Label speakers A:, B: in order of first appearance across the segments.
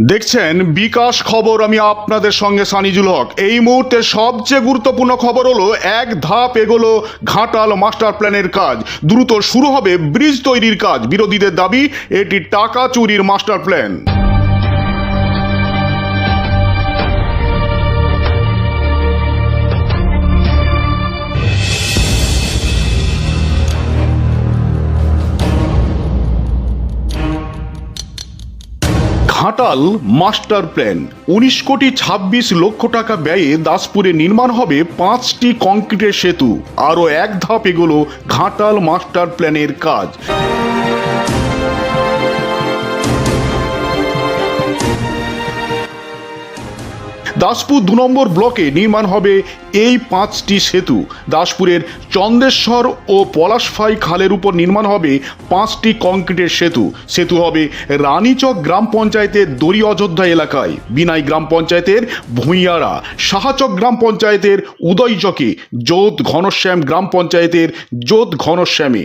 A: দেখছেন বিকাশ খবর, আমি আপনাদের সঙ্গে সানিজুল হক। এই মুহূর্তে সবচেয়ে গুরুত্বপূর্ণ খবর হলো, এক ধাপ এগোলো ঘাটাল মাস্টার প্ল্যানের কাজ। দ্রুত শুরু হবে ব্রিজ তৈরির কাজ। বিরোধীদের দাবি, এটি টাকা চুরির master plan. Ghatal master plan. উনিশ কোটি ছাব্বিশ লক্ষ টাকা ব্যয়ে দাসপুরে নির্মাণ হবে পাঁচটি কংক্রিটের সেতু। আরও এক ধাপ এগোলো ঘাটাল মাস্টার প্ল্যানের কাজ। দাসপুর দু নম্বর ব্লকে নির্মাণ হবে এই পাঁচটি সেতু। দাসপুরের চন্দেশ্বর ও পলাশফাই খালের উপর নির্মাণ হবে পাঁচটি কংক্রিটের সেতু। সেতু হবে রানীচক গ্রাম পঞ্চায়েতের দড়ি অযোধ্যা এলাকায়। বিনাই গ্রাম পঞ্চায়েতের ভূঁইয়ারা। সাহাচক গ্রাম পঞ্চায়েতের উদয়চকে। যোধ ঘনশ্যাম গ্রাম পঞ্চায়েতের যোধ ঘনশ্যামে।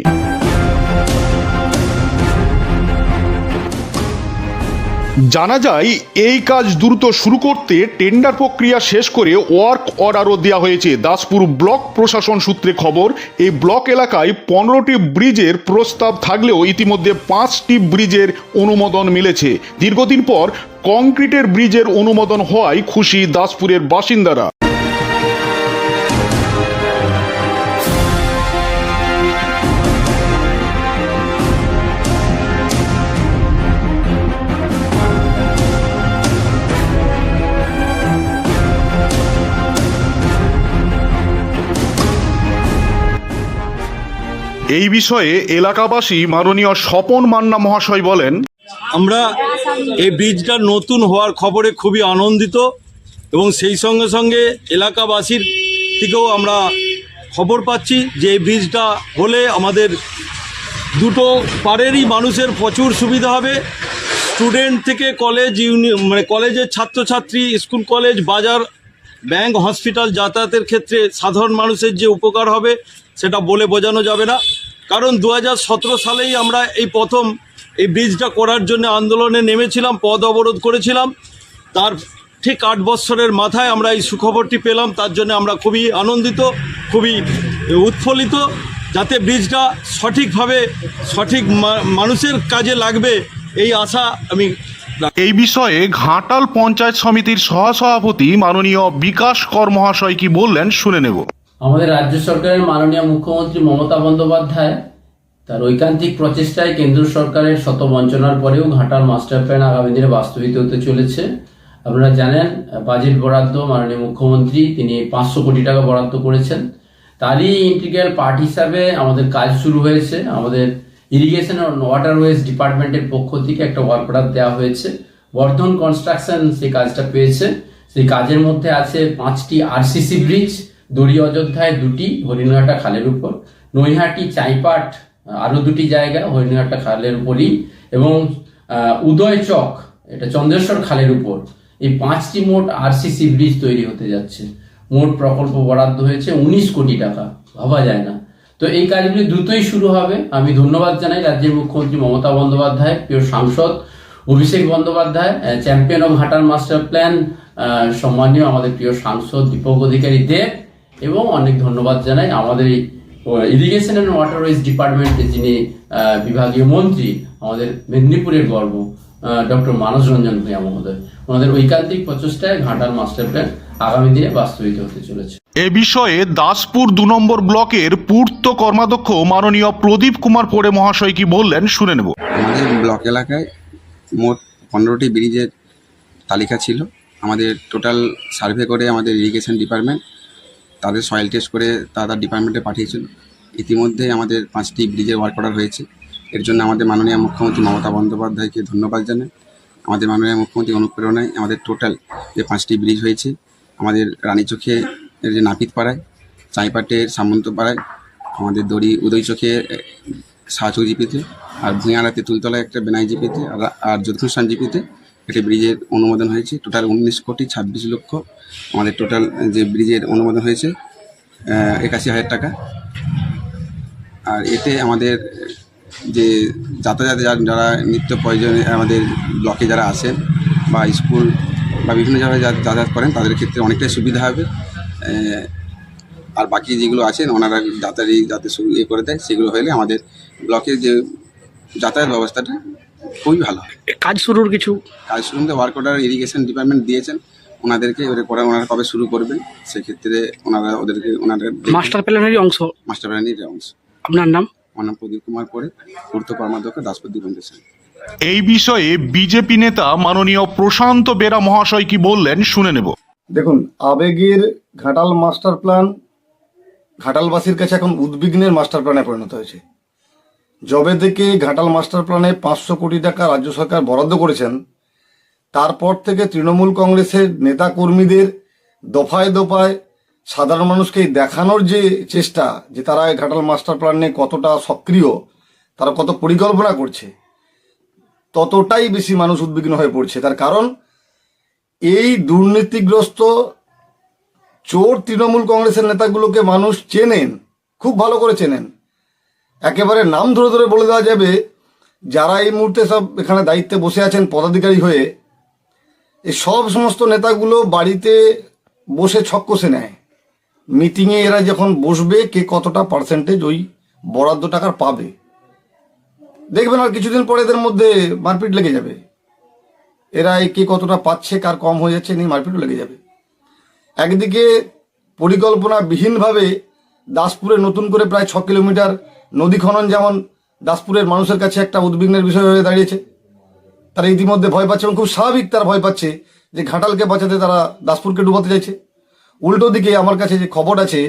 A: জানা যায়, এই কাজ দ্রুত শুরু করতে টেন্ডার প্রক্রিয়া শেষ করে ওয়ার্ক অর্ডারও দেওয়া হয়েছে। দাসপুর ব্লক প্রশাসন সূত্রে খবর, এই ব্লক এলাকায় পনেরোটি ব্রিজের প্রস্তাব থাকলেও ইতিমধ্যে পাঁচটি ব্রিজের অনুমোদন মিলেছে। দীর্ঘদিন পর কংক্রিটের ব্রিজের অনুমোদন হওয়ায় খুশি দাসপুরের বাসিন্দারা। এই বিষয়ে এলাকাবাসী মাননীয় স্বপন মান্না মহাশয় বলেন,
B: আমরা এই ব্রিজটা নতুন হওয়ার খবরে খুবই আনন্দিত এবং সেই সঙ্গে সঙ্গে এলাকাবাসীর থেকেও আমরা খবর পাচ্ছি যে এই ব্রিজটা হলে আমাদের দুটো পাড়েরই মানুষের প্রচুর সুবিধা হবে। স্টুডেন্ট থেকে কলেজ ইউনি মানে কলেজের ছাত্রছাত্রী, স্কুল, কলেজ, বাজার, ব্যাংক, হসপিটাল যাতায়াতের ক্ষেত্রে সাধারণ মানুষের যে উপকার হবে সেটা বলে বোঝানো যাবে না। কারণ দু হাজার সতেরো সালেই আমরা এই প্রথম এই ব্রিজটা করার জন্য আন্দোলনে নেমেছিলাম পদ অবরোধ করেছিলাম। তার ঠিক আট বৎসরের মাথায় আমরা এই সুখবরটি পেলাম, তার জন্য আমরা খুবই আনন্দিত, খুবই উৎফুল্লিত, যাতে ব্রিজটা সঠিকভাবে সঠিক মানুষের কাজে লাগবে এই আশা আমি
A: এই বিষয়ে ঘাটাল পঞ্চায়েত সমিতির সহসভাপতি মাননীয় বিকাশ কর মহাশয় কি বললেন শুনে নেব।
C: আমাদের রাজ্য সরকারের মাননীয় মুখ্যমন্ত্রী মমতা বন্দ্যোপাধ্যায় তার ঐকান্তিক প্রচেষ্টায় কেন্দ্র সরকারের শত বঞ্চনার পরেও ঘাটাল মাস্টার প্ল্যান আগামী দিনে বাস্তবিত হতে চলেছে। আপনারা জানেন, বাজেট বরাদ্দ মাননীয় মুখ্যমন্ত্রী, তিনি পাঁচশো কোটি টাকা বরাদ্দ করেছেন। তারই ইন্টিগ্রাল পার্ট হিসাবে আমাদের কাজ শুরু হয়েছে। আমাদের ইরিগেশন ওয়াটার ওয়াটারওয়েজ ডিপার্টমেন্টের পক্ষ থেকে একটা ওয়ার্ক অর্ডার দেওয়া হয়েছে। বর্ধন কনস্ট্রাকশন সেই কাজটা পেয়েছে। সেই কাজের মধ্যে আছে পাঁচটি আরসিসি ব্রিজ দড়ি অযোধ্যায় দুটি, হরিণঘাটা খালের উপর। নৈহাটি চাইপাট, আরও দুটি জায়গা, হরিণঘাটা খালের উপরই। এবং উদয় চক, এটা চন্দ্রেশ্বর খালের উপর। এই পাঁচটি মোট আরসিসি ব্রিজ তৈরি হতে যাচ্ছে। মোট প্রকল্প বরাদ্দ হয়েছে উনিশ কোটি টাকা। ভাবা যায় না। তো এই কাজগুলি দ্রুতই শুরু হবে। আমি ধন্যবাদ জানাই রাজ্যের মুখ্যমন্ত্রী মমতা বন্দ্যোপাধ্যায়, প্রিয় সাংসদ Abhishek Bandyopadhyay champion of Ghatal master plan সম্মানীয় আমাদের প্রিয় সাংসদ দীপক অধিকারী দেব এবং অনেক ধন্যবাদ জানাই আমাদের এই ইরিগেশন অ্যান্ড ওয়াটারওয়েজ ডিপার্টমেন্টের যিনি বিভাগীয় মন্ত্রী আমাদের মেদিনীপুরের গর্ব ডক্টর মানস রঞ্জন ভূঁইয়া মহোদয়। ওনাদের ঐকান্তিক প্রচেষ্টায় ঘাটাল মাস্টার প্ল্যান আগামী দিনে বাস্তবিত হতে চলেছে।
A: এ বিষয়ে দাসপুর দু নম্বর ব্লকের পূর্ত কর্মাধ্যক্ষ মাননীয় প্রদীপ কুমার পোড়ে মহাশয় কি বললেন শুনে নেব।
D: আমাদের ব্লক এলাকায় মোট পনেরোটি ব্রিজের তালিকা ছিল। আমাদের টোটাল সার্ভে করে আমাদের ইরিগেশন ডিপার্টমেন্ট তাদের সয়েল টেস্ট করে তাদের ডিপার্টমেন্টে পাঠিয়েছিল। ইতিমধ্যে আমাদের পাঁচটি ব্রিজের ওয়ার্ক অর্ডার হয়েছে। এর জন্য আমাদের মাননীয় মুখ্যমন্ত্রী মমতা বন্দ্যোপাধ্যায়কে ধন্যবাদ জানাই। আমাদের মাননীয় মুখ্যমন্ত্রী অনুপ্রেরণায় আমাদের টোটাল যে পাঁচটি ব্রিজ হয়েছে, আমাদের রানীচোখে যে নাপিতপাড়ায়, চাইপাটের সামন্তপাড়ায়, আমাদের দড়ি উদয় চোখে সাহাচক জিপিতে আর ভূঁয়ারাতে তুলতলায় একটা বেনাই জিপিতে, আর আর জিপিতে একটি ব্রিজের অনুমোদন হয়েছে। টোটাল উনিশ কোটি ছাব্বিশ লক্ষ। আমাদের টোটাল যে ব্রিজের অনুমোদন হয়েছে একাশি হাজার টাকা। আর এতে আমাদের যে যাতায়াত যারা নিত্য প্রয়োজনে আমাদের ব্লকে যারা আসেন বা স্কুল বা বিভিন্ন জায়গায় যাতায়াত করেন, তাদের ক্ষেত্রে অনেকটাই সুবিধা হবে। আর বাকি যেগুলো আছেন, ওনারা যাতায়াত যাতে ইয়ে করে দেয়, সেগুলো হলে আমাদের ব্লকের যে যাতায়াত ব্যবস্থাটা খুবই ভালো।
E: কাজ শুরুর কিছু?
D: কাজ শুরু ওয়ার্ক অর্ডার ইরিগেশন ডিপার্টমেন্ট দিয়েছেন। ওনাদেরকে এবারে পরে ওনারা কবে শুরু করবেন সেক্ষেত্রে ওনারা ওদেরকে ওনারা
E: মাস্টার প্ল্যানেরই অংশ?
D: মাস্টার প্ল্যানের অংশ।
E: আপনার নাম?
D: আমার নাম প্রদীপ কুমার পরে পূর্ত কর্মাধ্যক্ষ দাসপতি ফাউন্ডেশন
A: এই বিষয়ে বিজেপি নেতা মাননীয় প্রশান্ত বেরা মহাশয় কি বললেন শুনে নেব।
F: দেখুন আবেগের ঘাটাল মাস্টার প্ল্যান ঘাটালবাসীর কাছে এখন উদ্বিগ্নের মাস্টার প্ল্যানে পরিণত হয়েছে। জবে থেকে ঘাটাল মাস্টার প্ল্যানে পাঁচশো কোটি টাকা রাজ্য সরকার বরাদ্দ করেছেন, তারপর থেকে তৃণমূল কংগ্রেসের নেতা কর্মীদের দফায় দফায় সাধারণ মানুষকে দেখানোর যে চেষ্টা যে তারা ঘাটাল মাস্টার প্ল্যান কতটা সক্রিয়, তারা কত পরিকল্পনা করছে, ততটাই বেশি মানুষ উদ্বিগ্ন হয়ে পড়ছে। তার কারণ, এই দুর্নীতিগ্রস্ত চোর তৃণমূল কংগ্রেসের নেতাগুলোকে মানুষ চেনেন, খুব ভালো করে চেনেন। একেবারে নাম ধরে ধরে বলে দেওয়া যাবে, যারা এই মুহূর্তে সব এখানে দায়িত্বে বসে আছেন, পদাধিকারী হয়ে এই সব সমস্ত নেতাগুলো বাড়িতে বসে ছক কষে নেয়। মিটিংয়ে এরা যখন বসবে, কে কতটা পার্সেন্টেজ ওই বরাদ্দ টাকার পাবে। দেখবেন আর কিছুদিন পরে এদের মধ্যে মারপিট লেগে যাবে। এরা কে কতটা পাচ্ছে, কার কম হয়ে যাচ্ছে, নিয়ে মারপিটও লেগে যাবে। একদিকে পরিকল্পনাবিহীনভাবে দাসপুরে নতুন করে প্রায় ছ কিলোমিটার নদী খনন যেমন দাসপুরের মানুষের কাছে একটা উদ্বিগ্নের বিষয় হয়ে দাঁড়িয়েছে, তারা ইতিমধ্যে ভয় পাচ্ছে এবং খুব স্বাভাবিক তারা ভয় পাচ্ছে যে ঘাটালকে বাঁচাতে তারা দাসপুরকে ডুবাতে চাইছে। উল্টো দিকে আমার কাছে যে খবর আছে,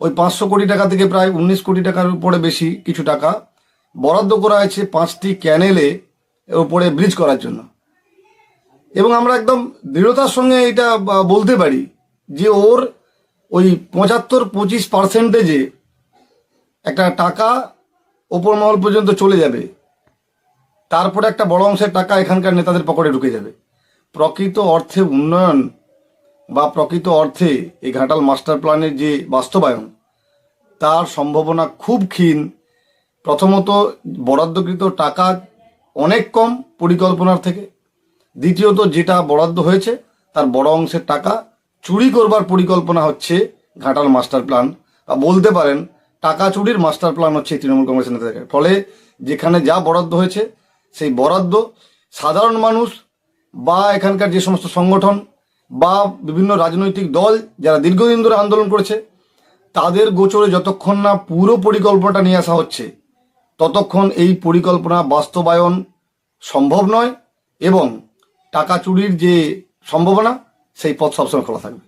F: ওই পাঁচশো কোটি টাকা থেকে প্রায় উনিশ কোটি টাকার উপরে বেশি কিছু টাকা বরাদ্দ করা হয়েছে পাঁচটি ক্যানেলে উপরে ব্রিজ করার জন্য। এবং আমরা একদম দৃঢ়তার সঙ্গে এটা বলতে পারি যে ওর ওই পঁচাত্তর পঁচিশ পার্সেন্টেজে একটা টাকা ওপর মহল পর্যন্ত চলে যাবে। তারপরে একটা বড় অংশের টাকা এখানকার নেতাদের পকেটে ঢুকে যাবে। প্রকৃত অর্থে উন্নয়ন বা প্রকৃত অর্থে এই ঘাটাল মাস্টার প্ল্যানের যে বাস্তবায়ন, তার সম্ভাবনা খুব ক্ষীণ। প্রথমত, বরাদ্দকৃত টাকা অনেক কম পরিকল্পনার থেকে। দ্বিতীয়ত, যেটা বরাদ্দ হয়েছে, তার বড় অংশের টাকা চুরি করবার পরিকল্পনা হচ্ছে ঘাটাল মাস্টার প্ল্যান। বা বলতে পারেন টাকা চুরির মাস্টার প্ল্যান হচ্ছে এই তৃণমূল কংগ্রেসের নেতাদের ফলে যেখানে যা বরাদ্দ হয়েছে, সেই বরাদ্দ সাধারণ মানুষ বা এখানকার যে সমস্ত সংগঠন বা বিভিন্ন রাজনৈতিক দল যারা দীর্ঘদিন ধরে আন্দোলন করেছে, তাদের গোচরে যতক্ষণ না পুরো পরিকল্পনাটা নিয়ে আসা হচ্ছে, ততক্ষণ এই পরিকল্পনা বাস্তবায়ন সম্ভব নয় এবং টাকা চুরির যে সম্ভাবনা, সেই পথ সবসময় খোলা থাকবে।